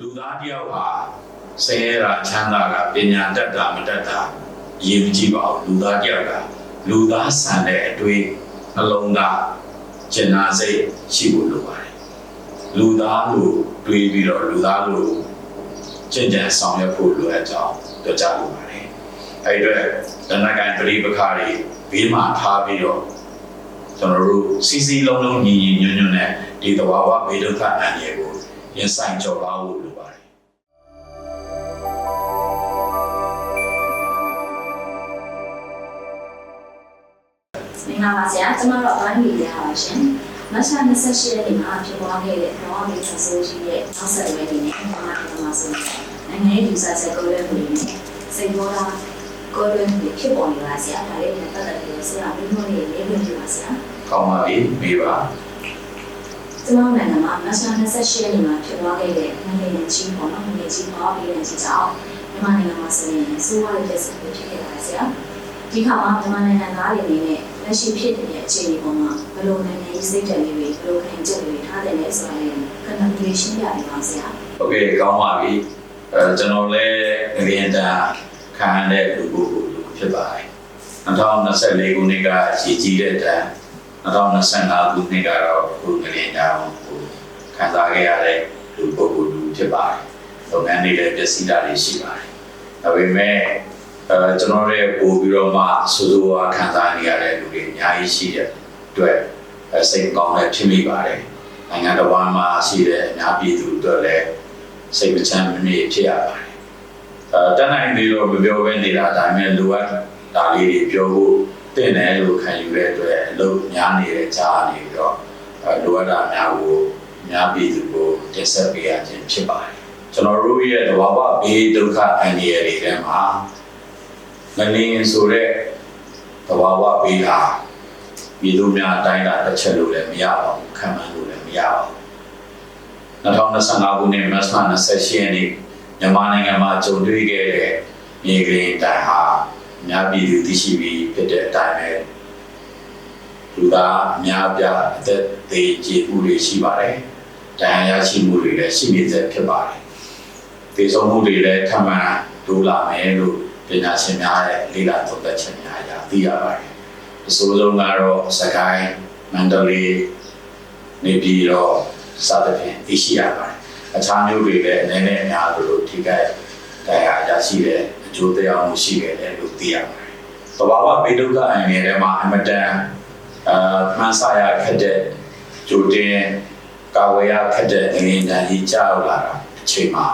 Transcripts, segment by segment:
လူသားတယောက်ဟာဆင်းရဲတာချမ်းသာတာပညာတတ်တာမတတ်တာအရေးမကြီးပါဘူးလူသားတယောက်ကလူသားဆန်တဲ့အတွေ့နှလုံးသားကျင်နာစိတ်ရှိဖို့လိုပါတယ်လူသားလို့တွေးပြီးတော့လူသားလို့ကျင့်ကြံဆောင်ရွက်ဖို့လိုအပ်ကြောင်းပြောကြားလိုပါတယ်အဲဒီအတွက်တဏ္ဍကိုင်ပရိပခါတွေဘေးမှာထားပြီးတော့ကျွန်တော်တို့စီစီလုံးလုံးညီညီညွတ်ညွတ်နဲ့ဒီသဘာဝဘေးဒုက္ခအန္တရာယ်ကိုရင်ဆိုင်ကျော်လွှားဖို့ ဂလာပါဆရာကျမတို့အပိုင်းမီဒီယာပါရှင်မတ်လ28ရက်နေ့မှာဖြစ်ပွားခဲ့တဲ့ဘောင်းလေးဆဆိုးကြီးရဲ့နောက်ဆက်တွဲတွေနဲ့မြန်မာပြည်မှာဆိုနိုင်ငံရေးလူစားဆက်ကိုရဲမှုတွေနဲ့စိတ်ဘောတာကိုရဲမှုတွေဖြစ်ပေါ်နေပါဆရာဒါလေးနဲ့ပတ်သက်ပြီးဆရာဘယ်လိုလေးလေးပြင်ပြပါဆရာကောင်းပါပြီမေးပါကျမတို့နိုင်ငံမှာမတ်လ28ရက်နေ့မှာဖြစ်ပွားခဲ့တဲ့နိုင်ငံရေးကြီးပေါ်တော့နိုင်ငံကြီးပေါ်ပြီးတဲ့ကြီးကြောင့်မြန်မာနိုင်ငံမှာဆိုရင်စိုးရရဲ့စစ်ပွဲဖြစ်ခဲ့တာဆရာဒီခါမှာမြန်မာနိုင်ငံသားတွေအနေနဲ့ လက်ရှိဖြစ်နေတဲ့အခြေအနေပေါ်မှာဘယ်လိုနိုင်ငံရေးစိတ်ဓာတ်လေးတွေဘယ်လိုခံချက်တွေထားတယ်လဲဆိုတာလေးကနက်လေးရှင်းပြပေးပါဆရာ။ Okay ကောင်းပါပြီ။အဲကျွန်တော်လည်းငလျင်တာခံရတဲ့လူပုဂ္ဂိုလ်ဖြစ်ပါတယ်။2024ခုနှစ်ကရည်ကြီးတဲ့တန်း2025ခုနှစ်ကတော့ခုငလျင်တာကိုခံစားခဲ့ရတဲ့လူပုဂ္ဂိုလ်လူဖြစ်ပါတယ်။လုပ်ငန်းတွေလည်းပျက်စီးတာတွေရှိပါတယ်။ဒါပေမဲ့ အဲကျွန်တော်လည်းပို့ပြီးတော့မှစိုးစိုးဝါခံစားနေရတဲ့လူတွေအများကြီးရှိတဲ့အတွက်အဲစိတ်ကောင်းလည်းဖြစ်မိပါတယ်နိုင်ငံတော်ဘာမှာရှိတဲ့အများပြည်သူတို့လည်းစိတ်မချမ်းမနေဖြစ်ရပါတယ်အဲတန်းနိုင်ပြီးတော့မပြောဘဲနေတာဒါပေမဲ့လိုအပ်တာလေးတွေပြောဖို့တင့်တယ်လို့ခံယူတဲ့အတွက်အလုပ်များနေတဲ့ကြားနေပြီးတော့အဲလိုအပ်တာများကိုအများပြည်သူကိုတင်ဆက်ပေးရခြင်းဖြစ်ပါတယ်ကျွန်တော်တို့ရဲ့သဘာဝဘေးဒုက္ခအန္တရာယ်တွေထဲမှာ မလင်းဆိုတဲ့သဘာဝဘေးဟာပြည်သူများအတိုင်းအတာတစ်ချက်လို့လည်းမရပါဘူးခံမှန်းလို့လည်းမရပါဘူး2025ခုနှစ်မတ်လ28ရက်နေ့မြန်မာနိုင်ငံမှာကြုံတွေ့ခဲ့တဲ့မြေကလေးတိုင်ဟာအများပြည်သူသိရှိပြီးဖြစ်တဲ့အတိုင်းပဲလူသားအများပြားအသက်သေးကျေမှုတွေရှိပါတယ်။တရားရရှိမှုတွေလည်းရှိနေစေဖြစ်ပါတယ်။ဒေဆုံးမှုတွေလည်းထပ်မံတိုးလာမယ်လို့ပ ညာရှင်များရဲ့လေ့လာသုံးသပ်ချက်များအရသိရပါတယ်။အဆိုးဆုံးကတော့စကိုင်းမန္တလေးနေပြည်တော်စသဖြင့်သိရှိရပါတယ်။အခြားမျိုးတွေလည်းအနေနဲ့အများလို့ထိခိုက်တရားရရှိတဲ့အကျိုးတရားမှုရှိခဲ့တယ်လို့သိရပါတယ်။သဘာဝဘေးဒုက္ခအန္တရာယ်ထဲမှာအမတန်အာမှန်းဆရခက်တဲ့ကြိုတင်ကာဝေးရခက်တဲ့ငရင်တန်ကြီးကြောက်လာတာအချိန်မှာ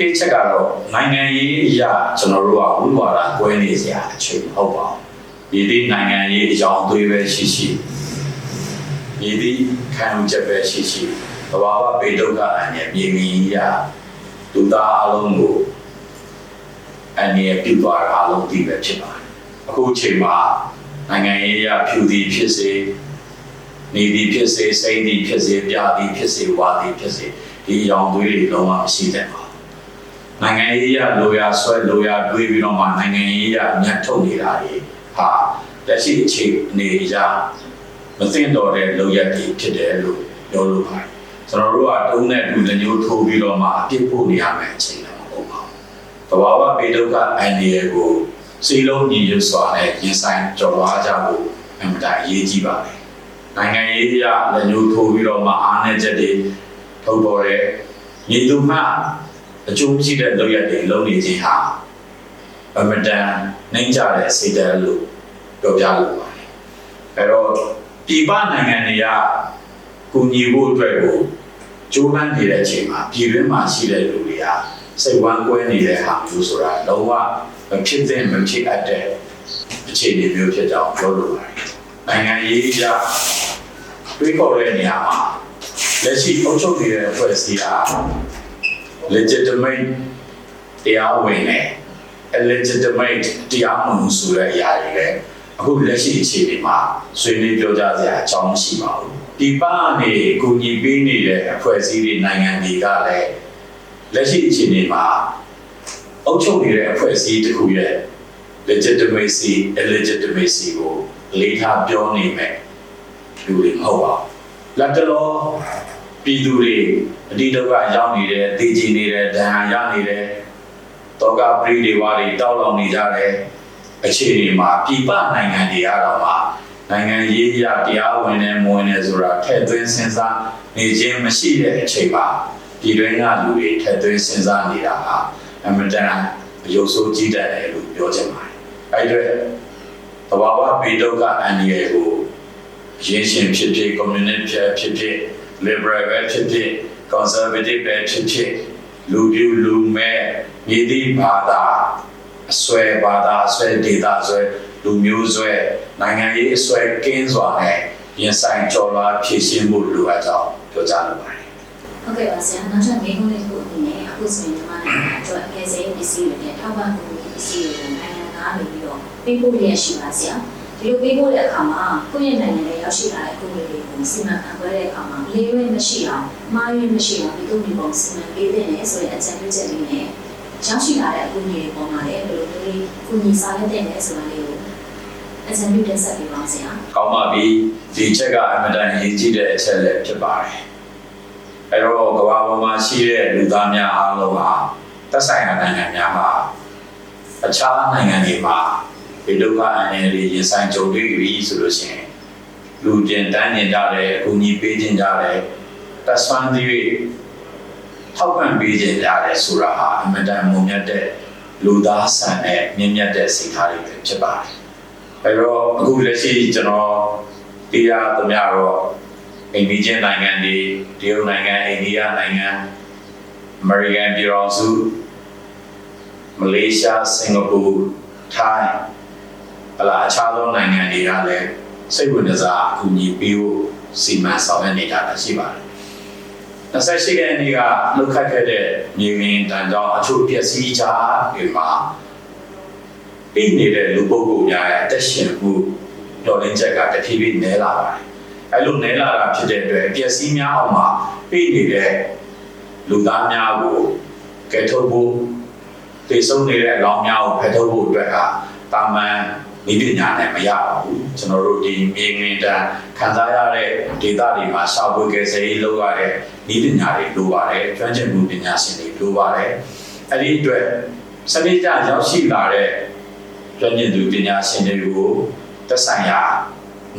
တိချက်ကတော့နိုင်ငံရေးအရာကျွန်တော်တို့ကဝိဝါဒကွဲနေစရာအချိန်မဟုတ်ပါဘူး။ဒီဒီနိုင်ငံရေးအကြောင်းသွေးပဲရှိရှိမြည်သည့်ခံယူချက်ပဲရှိရှိဘဝဝဘေဒုက္ခအန္တရာယ်မြေမြင်ရာလူသားအလုံးကိုအန္တရာယ်ပြုသွားတာအလုံးဒီပဲဖြစ်ပါတယ်အခုအချိန်မှာနိုင်ငံရေးရဖြူသည်ဖြစ်စေနေသည်ဖြစ်စေစိမ့်သည်ဖြစ်စေပြသည်ဖြစ်စေဝါသည်ဖြစ်စေဒီအကြောင်းသွေးတွေလုံးဝမရှိတဲ့ပါဘူး နိုင်ငံရေးရလိုရာဆွဲလိုရာတွေးပြီးတော့မှနိုင်ငံရေးရမြတ်ထုတ်နေတာတွေဟာလက်ရှိအခြေအနေအရမသိတော့တဲ့လောက်ရက်တွေဖြစ်တယ်လို့ပြောလို့ပါတယ်ကျွန်တော်တို့ကတုံးနဲ့လူတစ်မျိုးထိုးပြီးတော့မှအပြစ်ဖို့နေရမယ်အချိန်တော့မဟုတ်ပါဘူးတဘာဝပေဒုက္ခအန္တရာယ်ကိုစိတ်လုံးညီရွတ်စွာနဲ့ရင်ဆိုင်ကြော်လွားကြဖို့အမှန်တရားအရေးကြီးပါတယ်နိုင်ငံရေးအရလက်ညှိုးထိုးပြီးတော့မှအားနည်းချက်တွေထုတ်ပေါ်တဲ့ညီသူမှ အကျိုးရှိတဲ့လောက်ရက်တွေလုံးနေခြင်းဟာအမှန်တရားနှိမ့်ကြတဲ့စိတ်ဓာတ်လို့ပြောပြလို့ပါတယ်အဲတော့ပြည်ပနိုင်ငံတွေကကူညီဖို့အတွက်ကိုကြိုးပမ်းနေတဲ့အချိန်မှာပြည်တွင်းမှာရှိတဲ့လူတွေကစိတ်ဝမ်းကွဲနေတဲ့ဟာမျိုးဆိုတာလုံးဝမဖြစ်သင့်မဖြစ်အပ်တဲ့အခြေအနေမျိုးဖြစ်ကြောင်းပြောလိုပါတယ်။နိုင်ငံရေးအရတွေးခေါ်တဲ့နေရာမှာလက်ရှိအုပ်ချုပ်နေတဲ့အဖွဲ့အစည်းဟာ legitimate တရားဝင်တဲ့ illegitimate တရားမဝင်ဆိုတဲ့အရာတွေလည်းအခုလက်ရှိအခြေအနေမှာဆွေးနွေးပြောကြစရာအကြောင်းမရှိပါဘူး။ဒီပအနေကူညီပေးနေတဲ့အဖွဲ့အစည်းတွေနိုင်ငံတွေကလည်းလက်ရှိအခြေအနေမှာအုပ်ချုပ်နေတဲ့အဖွဲ့အစည်းတစ်ခုရဲ့ legitimacy illegitimacy ကိုလေးထားပြောနေမယ်လူတွေမဟုတ်ပါဘူး။လက်တလော ပြပြည်သူတွေအတိဒုက္ခရောက်နေတယ်တည်ကြည်နေတယ်ဒဏ်ရာရနေတယ်တောကပရိဒီဝါတွေတောက်လောင်နေကြတယ်အခြေအနေမှာပြည်ပနိုင်ငံတွေကတော့မှနိုင်ငံရေးရတရားဝင်နေမဝင်နေဆိုတာထည့်သွင်းစဉ်းစားနေခြင်းမရှိတဲ့အချိန်မှာပြည်တွင်းကလူတွေထည့်သွင်းစဉ်းစားနေတာဟာအမှန်တန်အယုံဆိုးကြီးတယ်လို့ပြောချင်ပါတယ်အဲ့ဒီတော့သဘာဝဘေးဒုက္ခအန္တရာယ်ကိုရင်းရှင်ဖြစ်ဖြစ် communist ဖြစ်ဖြစ်ဖြစ် liberal ပဲဖြစ်ဖြစ် conservative ပဲဖြစ်ဖြစ်လူပြူလူမဲမြည်သည့်ဘာသာအစွဲဘာသာအစွဲဒေတာအစွဲလူမျိုးစွဲနိုင်ငံရေးအစွဲကင်းစွာနဲ့ရင်ဆိုင်ကြော်လွားဖြည့်ရှင်းမှုလိုအပ်ကြောင်းပြောကြားလိုပါတယ်ဟုတ်ကဲ့ပါဆရာနောက်ထပ်မေးခွန်းလေးတစ်ခုအနေနဲ့အခုဆိုရင်မြန်မာနိုင်ငံအတွက်အကယ်စဲပစ္စည်းတွေနဲ့ထောက်ပံ့မှုပစ္စည်းတွေကိုနိုင်ငံသားနေပြီးတော့ပေးပို့ရရှိပါဆရာ ဒီလိုပေးပို့တဲ့အခါမှာကိုယ့်ရဲ့နိုင်ငံရဲ့ရောက်ရှိလာတဲ့ကုန်တွေကိုစီမံခန့်ခွဲတဲ့အခါမှာလေးရွေးမရှိအောင်မှားရွေးမရှိအောင်ဒီကုန်တွေပုံစီမံပေးတဲ့နဲ့ဆိုတဲ့အကြံပြုချက်လေးနဲ့ရောက်ရှိလာတဲ့အကူအညီတွေပေါ်မှာလည်းဘယ်လိုမျိုးကူညီဆောင်ရွက်တဲ့လဲဆိုတာလေးကိုအကြံပြုတင်ဆက်ပေးပါဆရာကောင်းပါပြီဒီချက်ကအမတန်ရေးကြည့်တဲ့အချက်လည်းဖြစ်ပါတယ်အဲ့တော့ကမ္ဘာပေါ်မှာရှိတဲ့လူသားများအားလုံးဟာသက်ဆိုင်ရာနိုင်ငံများမှာအခြားနိုင်ငံတွေမှာ ဒီဒုက္ခအန္တရာယ်တွေရင်ဆိုင်ကြုံတွေ့ပြီဆိုလို့ရှိရင်လူတင်တန်းနေကြတယ်အကူအညီပေးခြင်းကြတယ်တက်ဆွမ်းသီးထောက်ပံ့ပေးခြင်းကြတယ်ဆိုတာဟာအမတန်မုံမြတ်တဲ့လူသားဆန်တဲ့မြင့်မြတ်တဲ့စိတ်ထားတွေပဲဖြစ်ပါတယ်အဲတော့အခုလက်ရှိကျွန်တော်တရားသမျှတော့အိန္ဒိယနိုင်ငံတွေတရုတ်နိုင်ငံအိန္ဒိယနိုင်ငံအမေရိကန်ပြည်ထောင်စုမလေးရှားစင်ကာပူထိုင်း အလားအခြားသောနိုင်ငံတွေကလည်းစိတ်ဝင်စားအကူအညီပေးဖို့စီမံဆောင်ရွက်နေတာရှိပါတယ်။28ရက်နေ့ကလုတ်ခတ်ခဲ့တဲ့မြေမြင့်တန်ကြောင့်အချို့ပျက်စီးကြတွေမှာပြီးနေတဲ့လူပုဂ္ဂိုလ်များရဲ့အသက်ရှင်မှုညှော်လင်းချက်ကတဖြည်းဖြည်းနည်းလာပါတယ်။အဲလိုနည်းလာတာဖြစ်တဲ့အတွက်ပျက်စီးများအောင်မှာပြီးနေတဲ့လူသားများကိုကယ်ထုတ်ဖို့တည်ဆုံးနေတဲ့အလောင်းများကိုဖယ်ထုတ်ဖို့အတွက်ဟာတာမန် ဤပညာနဲ့မရပါဘူး။ကျွန်တော်တို့ဒီမြေငင်တန်ခံစားရတဲ့ဒေတာတွေမှာရှာဖွေကယ်ဆယ်ရေးလုပ်ရတဲ့ဤပညာတွေလိုပါတယ်။ကျွမ်းကျင်မှုပညာရှင်တွေလိုပါတယ်။အဲဒီအတွက်စနစ်ကျရောက်ရှိလာတဲ့ကျွမ်းကျင်သူပညာရှင်တွေကိုသက်ဆိုင်ရာ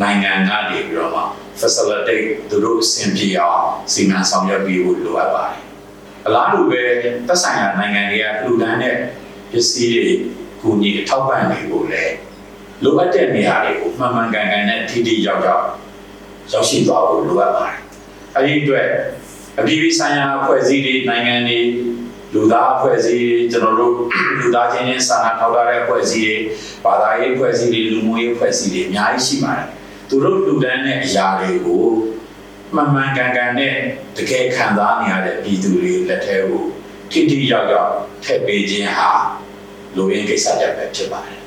နိုင်ငံကနေပြီးတော့မှ facilitate သူတို့အဆင်ပြေအောင်စီမံဆောင်ရွက်ပေးဖို့လိုအပ်ပါတယ်။အလားတူပဲသက်ဆိုင်ရာနိုင်ငံတွေကလူဒန်းတဲ့ပစ္စည်းတွေကူညီအထောက်ပံ့တွေကိုလည်း လိုအပ်တဲ့နေရာတွေကိုမှန်မှန်ကန်ကန်နဲ့ထိထိရောက်ရောက်ရောက်ရှိသွားဖို့လိုအပ်ပါတယ်။အဲဒီအတွက်အပြည်ပြည်ဆိုင်ရာအဖွဲ့အစည်းတွေနိုင်ငံတွေလူသားအဖွဲ့အစည်းတွေကျွန်တော်တို့လူသားချင်းချင်းစာနာထောက်ထားတဲ့အဖွဲ့အစည်းတွေဘာသာရေးအဖွဲ့အစည်းတွေလူမှုရေးအဖွဲ့အစည်းတွေအများကြီးရှိပါတယ်သူတို့လူတန်းတဲ့အရာတွေကိုမှန်မှန်ကန်ကန်နဲ့တကယ်ခံစားနေရတဲ့ပြည်သူတွေလက်ထဲကိုထိထိရောက်ရောက်ထည့်ပေးခြင်းဟာလူရင်းကိစ္စတစ်ပဲဖြစ်ပါတယ်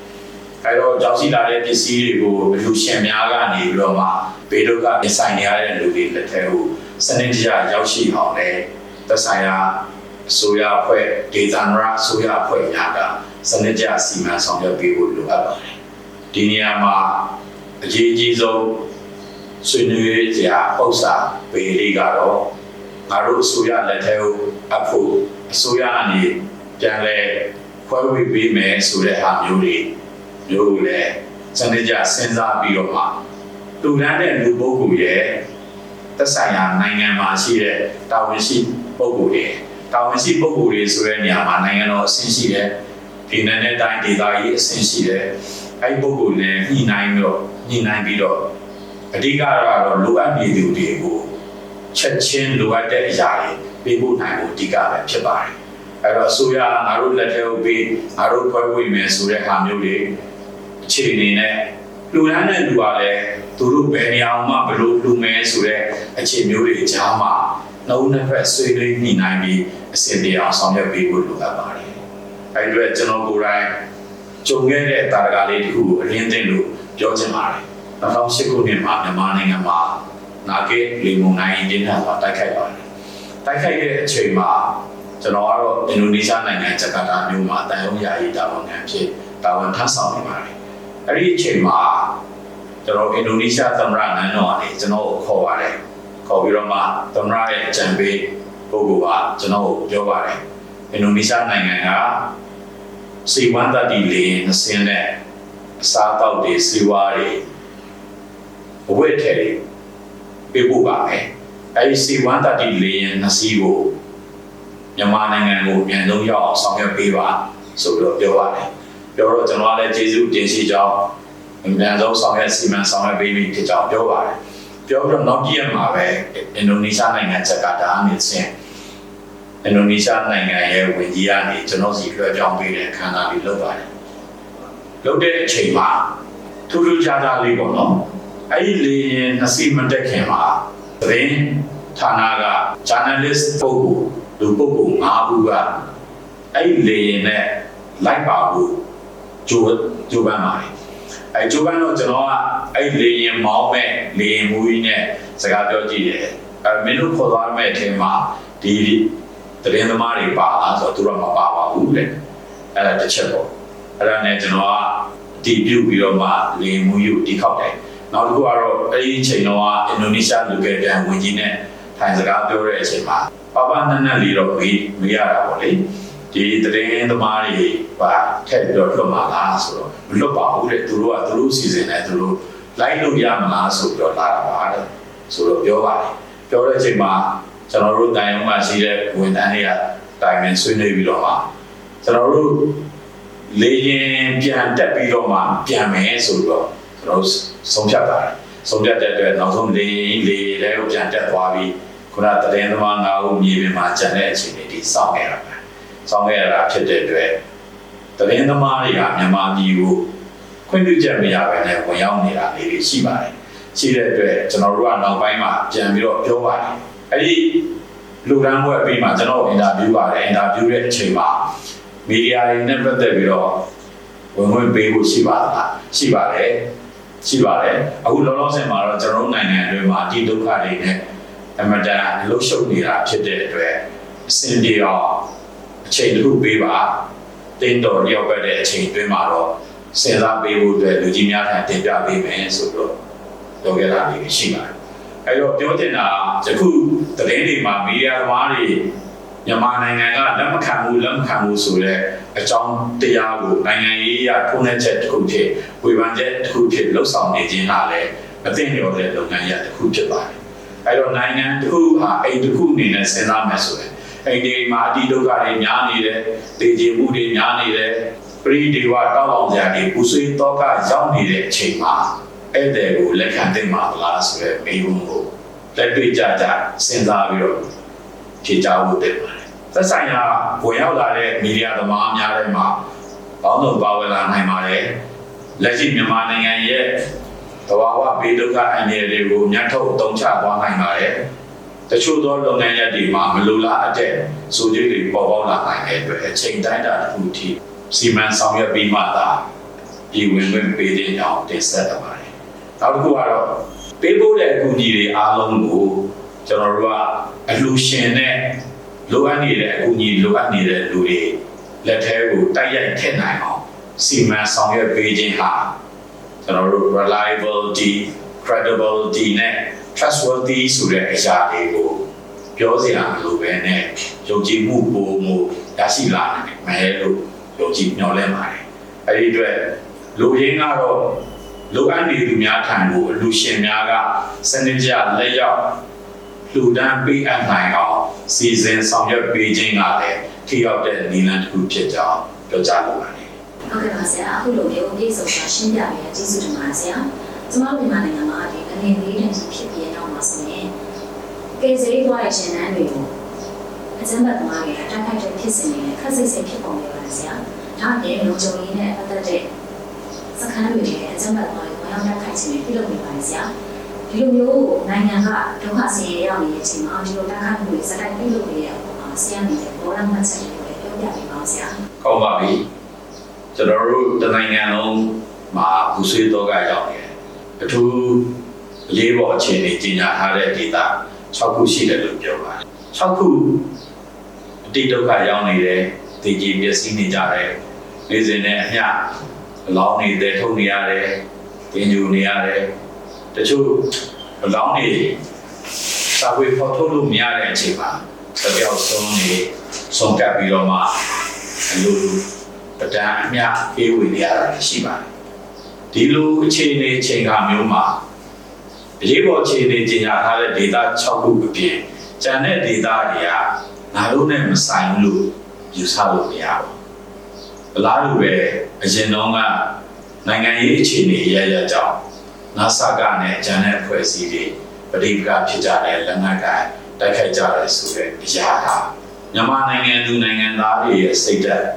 အဲတော့ကြောက်စီလာတဲ့ပစ္စည်းတွေကိုလူရှင်များကနေပြီးတော့မှဘေးဒုက္ခပြင်ဆိုင်နေရတဲ့လူတွေလက်ထဲကိုစနစ်တကျရောက်ရှိအောင်လဲသက်ဆိုင်ရာအစိုးရအဖွဲ့ဒေသနာအစိုးရအဖွဲ့များကစနစ်ကျစီမံဆောင်ရွက်ပေးဖို့လိုအပ်ပါတယ်ဒီနေရာမှာအရေးအကြီးဆုံးဆွေးနွေးကြဥစ္စာပေလေးကတော့ငါတို့အစိုးရလက်ထဲကိုအဖို့အစိုးရအနေပြန်လဲခွဲဝေပေးမယ်ဆိုတဲ့ဟာမျိုးတွေ မျိုးကိုလည်းစနစ်ကျစဉ်းစားပြီးတော့မှတူတန်းတဲ့လူပုဂ္ဂိုလ်ရဲ့သက်ဆိုင်ရာနိုင်ငံမှာရှိတဲ့တာဝန်ရှိပုဂ္ဂိုလ်တွေတာဝန်ရှိပုဂ္ဂိုလ်တွေဆိုတဲ့နေရာမှာနိုင်ငံတော်အဆင့်ရှိတယ်ဒီနယ်နဲ့တိုင်းဒေသကြီးအဆင့်ရှိတယ်အဲ့ဒီပုဂ္ဂိုလ်နဲ့ညှိနှိုင်းတော့ညှိနှိုင်းပြီးတော့အဓိကတော့လိုအပ်နေသူတွေကိုချက်ချင်းလိုအပ်တဲ့အရာတွေပေးဖို့နိုင်ဖို့အဓိကပဲဖြစ်ပါတယ်အဲ့တော့အစိုးရငါတို့လက်ထဲကိုပေးငါတို့ခွဲဝေမယ်ဆိုတဲ့ဟာမျိုးတွေအ ခြေအနေနဲ့လူရန်တဲ့လူကလည်းသူတို့ဘယ်နေရာမှာဘယ်လိုလူမယ်ဆိုတဲ့အခြေမျိုးတွေကြားမှာနှုံးနှစ်ဖက်ဆွေးနွေးညှိနှိုင်းပြီးအစီအပြေအောင်ဆောင်ရွက်ပေးဖို့လိုအပ်ပါတယ်။အဲဒီအတွက်ကျွန်တော်ကိုယ်တိုင်ကြုံခဲ့တဲ့တာရကလေးတစ်ခုကိုအရင်းသိလို့ပြောချင်ပါတယ်။2008ခုနှစ်မှာမြန်မာနိုင်ငံမှာနာဂစ်လီမုန်တိုင်းအင်းနဲ့ပါတိုက်ခိုက်ပါတယ်။တိုက်ခိုက်တဲ့အချိန်မှာကျွန်တော်ကတော့အင်ဒိုနီးရှားနိုင်ငံဂျကာတာမြို့မှာတန်ရုံးယာယီတာဝန်ခံဖြစ်တာဝန်ထမ်းဆောင်နေပါတယ်။ အဲဒီအချိန်မှာကျွန်တော်အင်ဒိုနီးရှားသမ္မတနန်းတော်ကနေကျွန်တော်ကိုခေါ်ပါတယ်။ခေါ်ပြီးတော့မှသမ္မတရဲ့အကြံပေးပုဂ္ဂိုလ်ကကျွန်တော်ကိုပြောပါတယ်အင်ဒိုနီးရှားနိုင်ငံကစီဝမ်တတိလေးနှစင်းနဲ့အစားအသောက်တွေစီဝါတွေအဝတ်ထည်တွေပေးဖို့ပါမယ်အဲဒီစီဝမ်တတိလေးနှစီးကိုမြန်မာနိုင်ငံကိုအမြန်ဆုံးရောက်အောင်ဆောင်ရွက်ပေးပါဆိုတော့ပြောပါတယ် ပြောတော့ကျွန်တော်ကလည်းကျေးဇူးတင်ရှိကြောင်းအမြန်ဆုံးဆောင်ရွက်စီမံဆောင်ရွက်ပေးပြီးဖြစ်ကြောင်းပြောပါတယ်ပြောပြီးတော့နောက်ပြည့်ရမှာပဲအင်ဒိုနီးရှားနိုင်ငံဂျကာတာအနေနဲ့အင်ဒိုနီးရှားနိုင်ငံရဲ့ဝင်ကြီးကနေကျွန်တော်စီလွှဲပြောင်းပေးတဲ့အခမ်းအနားလေးလုပ်ပါတယ်။လုပ်တဲ့အချိန်မှာထူးထူးခြားခြားလေးပေါ့နော်။အဲ့ဒီလေရင်နှစီမတက်ခင်မှာသတင်းဌာနက journalist ပုဂ္ဂိုလ်လူပုဂ္ဂိုလ်၅ဦးကအဲ့ဒီလေရင်နဲ့လိုက်ပါဖို့ ကြိုးကြိုးပမ်းပါတယ်။အဲ့ကြိုးပမ်းတော့ကျွန်တော်ကအဲ့ဒီလေရင်မောင်းမဲ့လေရင်မူကြီးနဲ့စကားပြောကြည့်တယ်။အဲ့မင်းတို့ခေါ်သွားမဲ့အချိန်မှာဒီတရင်သမားတွေပါလားဆိုတော့သူတို့ကမပါပါဘူးတဲ့အဲ့ဒါတစ်ချက်ပေါ့အဲ့ဒါနဲ့ကျွန်တော်ကအတည်ပြုပြီးတော့မှလေမှုယူတီခောက်တယ်နောက်တစ်ခုကတော့အဲ့ဒီအချိန်တော့အင်ဒိုနီးရှားလူကယ်ပြန်ဝင်ကြီးနဲ့ထိုင်စကားပြောတဲ့အချိန်မှာပပနက်နက်လေးတော့မေးမေးရတာပေါ့လေ ဒီတရင်သမားတွေပါထည့်ပြီးတော့လွတ်မှာလားဆိုတော့မလွတ်ပါဘူးတဲ့သူတို့ကသူတို့စီစဉ်တယ်သူတို့လိုက်လို့ရမလားဆိုပြီးတော့လာတာပါတဲ့ဆိုတော့ပြောပါတယ်ပြောတဲ့အချိန်မှာကျွန်တော်တို့တိုင်အောင်မှရှိတဲ့ဝန်ထမ်းတွေကတိုင်ပင်ဆွေးနွေးပြီးတော့မှကျွန်တော်တို့လေရင်ပြန်တက်ပြီးတော့မှပြန်မယ်ဆိုတော့ကျွန်တော်တို့ဆုံးဖြတ်ပါတယ်ဆုံးဖြတ်တဲ့အတွက်နောက်ဆုံးလေရင်လေလဲကိုပြန်တက်သွားပြီးခုနတရင်သမားငါးဦးမြေပြင်မှာကျန်တဲ့အချိန်လေးဒီစောင့်ခဲ့ရတာ စောင့်ခဲ့ရတာဖြစ်တဲ့အတွက်တရင်သမားတွေကမြန်မာပြည်ကိုခွင့်ပြုချက်မရဘဲနဲ့ဝင်ရောက်နေတာလေးတွေရှိပါတယ်ရှိတဲ့အတွက်ကျွန်တော်တို့ကနောက်ပိုင်းမှာပြန်ပြီးတော့ပြောပါတယ်အဲ့ဒီလူရန်ဘွဲ့ပြီးမှကျွန်တော်အင်တာဗျူးပါတယ်အင်တာဗျူးတဲ့အချိန်မှာမီဒီယာတွေနဲ့ပတ်သက်ပြီးတော့ဝင်ဝင်ပေးဖို့ရှိပါလားရှိပါတယ်ရှိပါတယ်အခုလောလောဆယ်မှာတော့ကျွန်တော်တို့နိုင်ငံအတွင်းမှာဒီဒုက္ခတွေနဲ့အမတန်လှုပ်ရှုပ်နေတာဖြစ်တဲ့အတွက်အစင်ပြေအောင် အချိန်တစ်ခုပေးပါတင်းတော်ရောက်ပဲတဲ့အချိန်အတွင်းမှာတော့စဉ်းစားပေးဖို့အတွက်လူကြီးများထံတင်ပြပေးမယ်ဆိုတော့ပြောခဲ့တာလေးရှိပါတယ်အဲ့တော့ပြောချင်တာယခုသတင်းတွေမှာမီဒီယာသမားတွေမြန်မာနိုင်ငံကလက်မခံဘူးလက်မခံဘူးဆိုတဲ့အကြောင်းတရားကိုနိုင်ငံရေးအရထုံးတဲ့ချက်တစ်ခုဖြစ်ဝေဖန်ချက်တစ်ခုဖြစ်လှုပ်ဆောင်နေခြင်းဟာလည်းမသိလျော်တဲ့လုပ်ငန်းရပ်တစ်ခုဖြစ်ပါတယ်။အဲ့တော့နိုင်ငံတစ်ခုဟာအိမ်တစ်ခုအနေနဲ့စဉ်းစားမယ်ဆိုရင် အိမ်ဒီမှာအတိဒုက္ခတွေများနေတယ်၊ဒေကျေမှုတွေများနေတယ်၊ပရိဒီဝတောက်အောင်ကြတွေပူဆွေးတော့ကရောက်နေတဲ့အချိန်မှာဧည့်သည်ကိုလက်ခံသင့်ပါလားဆိုတဲ့မိဘကိုလက်တွေ့ကြကြစဉ်းစားပြီးတော့ဖြေကြားဖို့တင်ပါတယ်။သက်ဆိုင်ရာဝင်ရောက်လာတဲ့မီဒီယာသမားများထဲမှာဘောင်းတို့ပါဝင်လာနိုင်ပါတယ်။လက်ရှိမြန်မာနိုင်ငံရဲ့သဘာဝဘေးဒုက္ခအန္တရာယ်တွေကိုညှပ်ထုတ်အသုံးချသွားနိုင်ပါတယ်။ တချို့သောလုပ်ငန်းရပ်တွေမှာမလိုလားအပ်တဲ့ဆိုကြတွေပေါ်ပေါက်လာနိုင်တဲ့အတွက်အချိန်တိုင်းတာတစ်ခုထိစီမံဆောင်ရွက်ပြီးမှသာပြည်ဝင်ခွင့်ပေးတဲ့ကြောင်းတင်ဆက်အပ်ပါတယ်နောက်တစ်ခုကတော့ပေးဖို့တဲ့အကူအညီတွေအားလုံးကိုကျွန်တော်တို့ကအလှူရှင်နဲ့လိုအပ်နေတဲ့အကူအညီလိုအပ်နေတဲ့လူတွေလက်ထဲကိုတိုက်ရိုက်ထည့်နိုင်အောင်စီမံဆောင်ရွက်ပေးခြင်းဟာကျွန်တော်တို့ reliability credibility နဲ့ trustworthy ဆိုတဲ့အရာတွေကိုပြောစရာမလိုပဲနဲ့ယုံကြည်မှုပုံမှုရရှိလာနိုင်မယ်လို့ယုံကြည်မျှော်လင့်ပါတယ်အဲဒီအတွက်လူရင်းကတော့လိုအပ်နေသူများထံကိုအလူရှင်များကစနစ်ကျလက်ရောက်လူဒန်းပေးအပ်နိုင်အောင်စီစဉ်ဆောင်ရွက်ပေးခြင်းကလည်းထိရောက်တဲ့နည်းလမ်းတစ်ခုဖြစ်ကြောင်းပြောကြားလိုပါတယ်ဟုတ်ကဲ့ပါဆရာအခုလိုမျိုးပြေဆုံးစွာရှင်းပြပေးတဲ့ကျေးဇူးတင်ပါတယ်ဆရာကျမတို့မြန်မာနိုင်ငံမှာဒီအနေလေးတန်းကြီးဖြစ်ပြီးတော့မှာဆိုရင် ကေဇရီသွားတဲ့ရှင်နန်းတွေကိုအစမ်းပတ်သမားတွေအတိုက်ခိုက်တဲ့ဖြစ်စဉ်တွေနဲ့ခက်စိတ်စိတ်ဖြစ်ပေါ်နေပါတယ်ဆရာဒါအပြင်လုံခြုံရေးနဲ့ပတ်သက်တဲ့စခန်းတွေနဲ့အစမ်းပတ်သမားတွေဝင်ရောက်တိုက်ခိုက်ခြင်းတွေပြုလုပ်နေပါတယ်ဆရာဒီလိုမျိုးနိုင်ငံကဒုက္ခဆင်းရဲရောက်နေတဲ့အချိန်မှာဒီလိုတိုက်ခိုက်မှုတွေစတိုက်ပြုလုပ်နေတဲ့အပေါ်မှာဆရာအနေနဲ့ဘောရမှတ်ချက်တွေပြောပြပေးပါဦးဆရာကောင်းပါပြီကျွန်တော်တို့တနိုင်ငံလုံးမှာဘူဆွေးတော့ကရောက်နေတယ်အထူးလေးပေါ်အခြေအနေကြီးညာထားတဲ့ဒေတာ 6ခုရှိတယ်လို့ပြောပါတယ်6ခုအတိတ်ဒုက္ခရောက်နေတယ်တည်ကြည်ပျက်စီးနေကြတယ်နေစဉ်နဲ့အမျှအလောင်းနေတဲ့ထုတ်နေရတယ်တင်ယူနေရတယ်တချို့အလောင်းတွေစရှာဖွေဖော်ထုတ်လို့မရတဲ့အချိန်မှာတပြောက်ဆုံးနေဆုံးကပ်ပြီးတော့မှအလိုလိုပဒံအမြပေးဝေနေရတာရှိပါတယ်ဒီလိုအခြေအနေအချိန်ခါမျိုးမှာ အရေးပေါ်အခြေအနေကြီးညာထားတဲ့ဒေတာ6ခုအပြင်ကျန်တဲ့ဒေတာတွေကငါတို့နဲ့မဆိုင်ဘူးလို့ယူဆလို့မရဘူးအလားတူပဲအရင်တော့ကနိုင်ငံရေးအခြေအနေရရကြောင်း NASA ကနဲ့ဂျန်တဲ့အဖွဲ့အစည်းတွေပဋိပက္ခဖြစ်ကြတဲ့လက်နက်ကတိုက်ခိုက်ကြတယ်ဆိုတဲ့အရာဟာမြန်မာနိုင်ငံသူနိုင်ငံသားတွေရဲ့စိတ်ဓာတ်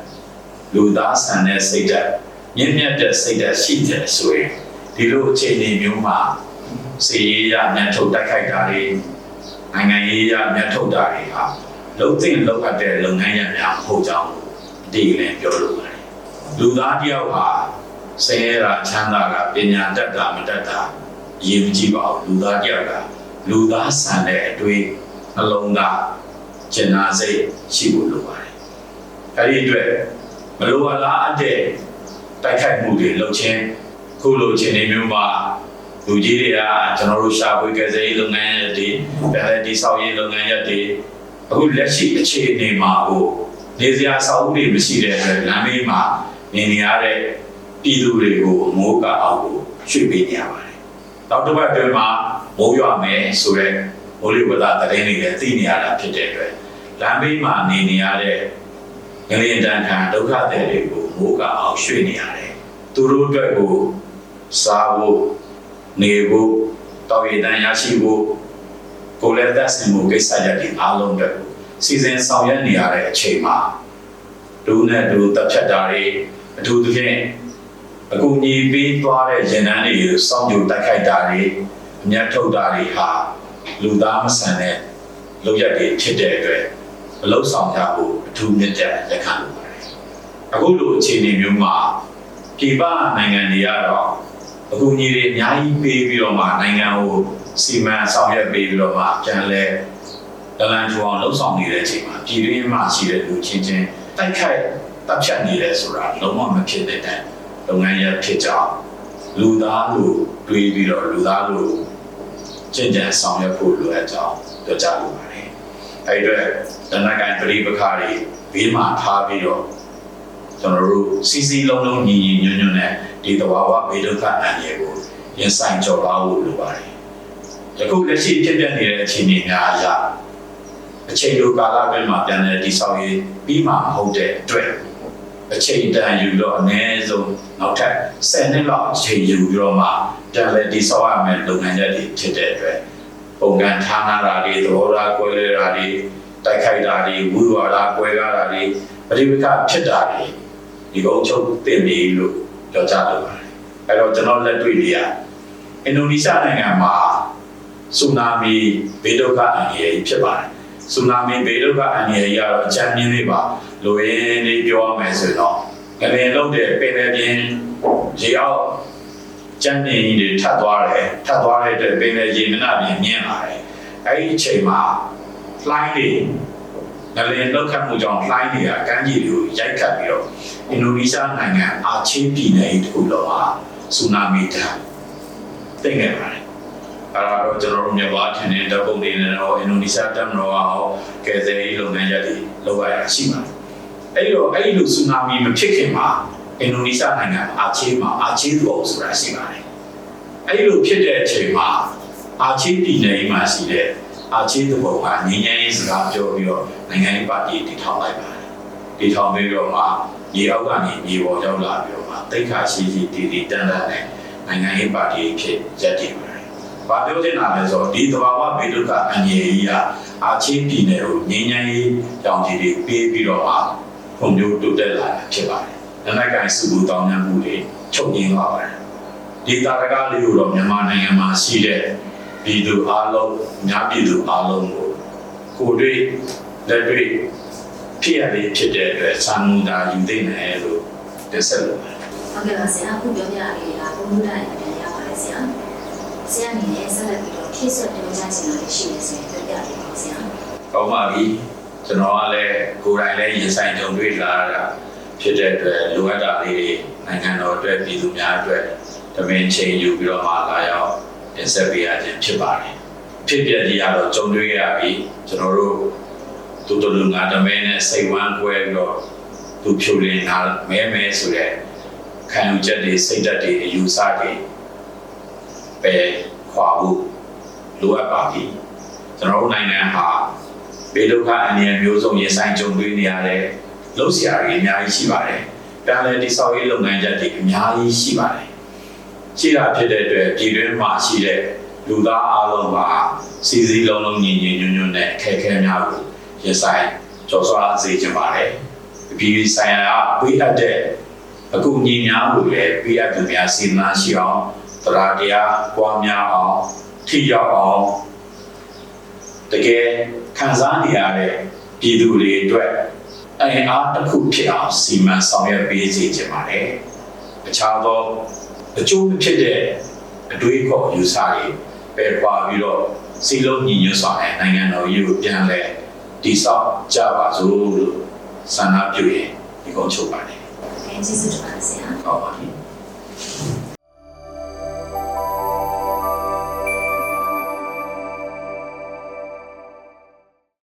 လူသားဆန်တဲ့စိတ်ဓာတ်မြင့်မြတ်တဲ့စိတ်ဓာတ်ရှိတယ်ဆိုရင်ဒီလိုအခြေအနေမျိုးမှာ စီရေးရမြတ်ထုတ်တိုက်ခိုက်တာတွေနိုင်ငံရေးရမြတ်ထုတ်တာတွေဟာလုံးသိလုံးအပ်တဲ့လုပ်ငန်းရများမဟုတ်ကြောင်းဒီလည်းပြောလို့ပါတယ်လူသားတယောက်ဟာဆင်းရဲတာချမ်းသာတာပညာတတ်တာမတတ်တာအရေးမကြီးပါဘူးလူသားတယောက်ကလူသားဆန်တဲ့အတွေ့နှလုံးသားကျင်နာစိတ်ရှိဖို့လိုပါတယ်။အဲဒီအတွက်မလိုအပ်လားအတဲ့တိုက်ခိုက်မှုတွေလုပ်ချင်းခုလိုအခြေအနေမျိုးမှာ လူကြီးတွေကကျွန်တော်တို့ရှာဖွေကယ်ဆယ်ရေးလုပ်ငန်းရပ်တွေပြည်လဲဒီဆောက်ရေးလုပ်ငန်းရပ်တွေအခုလက်ရှိအခြေအနေမှာဟိုနေစရာအဆောက်အဦတွေမရှိတဲ့အတွက်လမ်းမေးမှာနေနေရတဲ့ပြည်သူတွေကိုမိုးကအောင်ကိုရွှေ့ပေးနေရပါတယ်။နောက်တစ်ပတ်အတွင်းမှာမိုးရွာမယ်ဆိုတော့မိုးလေဝသသတင်းတွေလည်းသိနေရတာဖြစ်တဲ့အတွက်လမ်းဘေးမှာနေနေရတဲ့ငလျင်တန်ခံဒုက္ခသည်တွေကိုမိုးကအောင်ရွှေ့နေရတယ်။သူတို့အတွက်ကိုစားဖို့ နေဖို့တောက်ရည်တန်ရရှိဖို့ကိုယ်လည်းသက်ဆိုင်မှုကိစ္စရပ်တွေအားလုံးအတွက်စီစဉ်ဆောင်ရွက်နေရတဲ့အချိန်မှာဒုနဲ့ဒုတပ်ဖြတ်တာတွေအထူးသဖြင့်အကူအညီပေးသွားတဲ့ရင်တန်းတွေကိုစောင့်ကြိုတိုက်ခိုက်တာတွေအမျက်ထုတ်တာတွေဟာလူသားမဆန်တဲ့လုပ်ရက်တွေဖြစ်တဲ့အတွက်မလုံဆောင်ကြဖို့အထူးမြတ်တဲ့လက်ခံလိုပါတယ်။အခုလိုအခြေအနေမျိုးမှာပြည်ပနိုင်ငံတွေကတော့ အကူအညီတွေအများကြီးပေးပြီးတော့မှနိုင်ငံကိုစီမံဆောင်ရွက်ပေးပြီးတော့မှပြန်လဲဒလန်ထူအောင်လှုပ်ဆောင်နေတဲ့အချိန်မှာပြည်တွင်းမှာရှိတဲ့လူချင်းချင်းတိုက်ခိုက်တပ်ဖြတ်နေတယ်ဆိုတာလုံးဝမဖြစ်တဲ့တိုင်လုပ်ငန်းရဖြစ်ကြောင်းလူသားလို့တွေးပြီးတော့လူသားလို့ကျင့်ကြံဆောင်ရွက်ဖို့လိုအပ်ကြောင်းပြောကြားလိုပါတယ်။အဲဒီအတွက်တနက်ကန်ပရိပခါတွေဘေးမှာထားပြီးတော့ကျွန်တော်တို့စီစီလုံးလုံးညီညီညွတ်ညွတ်နဲ့ ဒီသဘာဝဘေးဒုက္ခအန္တရာယ်ကိုရင်ဆိုင်ကျော်လွှားဖို့လိုပါတယ်။ယခုလက်ရှိဖြစ်ပျက်နေတဲ့အခြေအနေများအရအချိန်လိုကာလအတွင်းမှာပြန်လည်တည်ဆောက်ရေးပြီးမှမဟုတ်တဲ့အတွက်အချိန်တန်ယူတော့အနည်းဆုံးနောက်ထပ်10နှစ်လောက်အချိန်ယူပြီးတော့မှပြန်လည်တည်ဆောက်ရမယ်လုပ်ငန်းချက်တွေဖြစ်တဲ့အတွက်ပုံကံထားနာတာတွေသဘောထားကွဲလွဲတာတွေတိုက်ခိုက်တာတွေဝူဝါဒကွဲကားတာတွေပရိပက္ခဖြစ်တာတွေဒီကုန်းချုပ်တင်နေလို့ ပြောကြလို့ပါတယ်အဲ့တော့ကျွန်တော်လက်တွေ့တွေကအင်ဒိုနီးရှားနိုင်ငံမှာဆူနာမီဘေးဒုက္ခအန္တရာယ်ဖြစ်ပါတယ်ဆူနာမီဘေးဒုက္ခအန္တရာယ်ရတော့အချမ်းမြင့်လေးပါလိုရင်းလေးပြောရမယ်ဆိုတော့ငလင်လုံးတဲ့ပင်လယ်ပြင်ရေအောက်ကျန်းနေကြီးတွေထပ်သွားတယ်ထပ်သွားတဲ့အတွက်ပင်လယ်ရေမျက်နှာပြင်မြင့်လာတယ်အဲ့ဒီအချိန်မှာလှိုင်းတွေ ငလင်လောက်ခတ်မှုကြောင့်လှိုင်းတွေကကမ်းခြေတွေကိုရိုက်ခတ်ပြီးတော့အင်ဒိုနီးရှားနိုင်ငံအာချေးပြည်နယ်တစ်ခုလုံးဟာဆူနာမီတန်သိခဲ့ပါတယ်အဲ့တော့ကျွန်တော်တို့မြန်မာထင်တဲ့ဓာတ်ပုံတွေနဲ့တော့အင်ဒိုနီးရှားတပ်မတော်ကဟောကယ်ဆယ်ရေးလုပ်ငန်းရပ်တွေလုပ်ရတာရှိပါတယ်အဲ့တော့အဲ့ဒီလိုဆူနာမီမဖြစ်ခင်မှာအင်ဒိုနီးရှားနိုင်ငံအာချေးမှာအာချေးဘောဆိုတာရှိပါတယ်။အဲ့ဒီလိုဖြစ်တဲ့အချိန်မှာအာချေးပြည်နယ်မှာရှိတဲ့ အာချေးသဘောကငင်းငယ်ရေးစကားပြောပြီးတော့နိုင်ငံရေးပါတီတည်ထောင်လိုက်ပါတယ်။တည်ထောင်ပြီးတော့မှမြေအောက်ကနေမြေပေါ်ရောက်လာပြီးတော့မှတိတ်ခါရှိရှိတည်တည်တန်းတန်းနဲ့နိုင်ငံရေးပါတီဖြစ်ရပ်တည်ပါတယ်။ဘာပြောချင်တာလဲဆိုတော့ဒီသဘာဝဘေးဒုက္ခအန္တရာယ်ကြီးကအာချေးပြည်နယ်ကိုငင်းငယ်ရေးကြောင်ကြီးတွေပေးပြီးတော့မှဖွံ့ဖြိုးတိုးတက်လာတာဖြစ်ပါတယ်။လက်နက်ကိုင်စုမှုတောင်းတမှုတွေချုပ်ငြိမ်းသွားပါတယ်။ဒီတာရကလေးကိုတော့မြန်မာနိုင်ငံမှာရှိတဲ့ ပြည်သူအားလုံးအများပြည်သူအားလုံးကိုကိုယ်တွေ့လက်တွေ့ဖြစ်ရလေးဖြစ်တဲ့အတွက်စာမှုတာယူသိနေတယ်လို့တင်ဆက်လိုပါတယ်ဟုတ်ကဲ့ပါဆရာအခုပြောပြရလေးကဘုံဘုဒ္ဓရဲ့အပြန်ရပါတယ်ဆရာဆရာအနေနဲ့ဆက်လက်ပြီးတော့ဖြည့်ဆွတ်ပြောကြားချင်တာလေးရှိနေဆိုရင်ပြောပြပေးပါဆရာ။ကောင်းပါပြီ။ကျွန်တော်ကလည်းကိုယ်တိုင်လည်းရင်ဆိုင်ကြုံတွေ့လာတာဖြစ်တဲ့အတွက်လိုအပ်တာလေးတွေနိုင်ငံတော်အတွက်ပြည်သူများအတွက်တမင်ချိန်ယူပြီးတော့မှလာရောက် တင်ဆက်ပေးရခြင်းဖြစ်ပါတယ်။ဖြစ်ပြကြီးကတော့ကြုံတွေ့ရပြီကျွန်တော်တို့တူတူလူငါတမဲနဲ့စိတ်ဝမ်းကွဲပြီးတော့သူဖြူလင်းလာမဲမဲဆိုတဲ့ခံယူချက်တွေစိတ်ဓာတ်တွေအယူဆတွေပဲခွာဖို့လိုအပ်ပါပြီကျွန်တော်တို့နိုင်ငံဟာဘေးဒုက္ခအန္တရာယ်မျိုးစုံရင်ဆိုင်ကြုံတွေ့နေရတဲ့လုပ်စရာတွေအများကြီးရှိပါတယ်ပြန်လည်တိဆောက်ရေးလုပ်ငန်းချက်တွေအများကြီးရှိပါတယ် ရှိတာဖြစ်တဲ့အတွက်ပြည်တွင်းမှာရှိတဲ့လူသားအလုံးကစီစီလုံးလုံးညီညီညွတ်ညွတ်နဲ့အခက်အခဲများကိုရင်ဆိုင်ကြော်စွာစေချင်ပါတယ်။ပြည်ပြည်ဆိုင်ရာပေးအပ်တဲ့အကူအညီများကိုလည်းပေးအပ်သူများစီမံရှိအောင်တရားတရားပွားများအောင်ထိရောက်အောင်တကယ်ခံစားနေရတဲ့ပြည်သူတွေအတွက်အင်အားတစ်ခုဖြစ်အောင်စီမံဆောင်ရွက်ပေးစေချင်ပါတယ်။အခြားသော အကျိုးမဖြစ်တဲ့အတွေးခေါ်ယူဆတွေပယ်ပွားပြီးတော့စီလုံးညီညွတ်စွာနဲ့နိုင်ငံတော်ကြီးကိုပြန်လဲတည်ဆောက်ကြပါစို့လို့ဆန္ဒပြုရင်ဒီကုန်းချုပ်ပါတယ်ကဲကျေးဇူးတင်ပါတယ်ဆရာ။ဟုတ်ပါပြီ။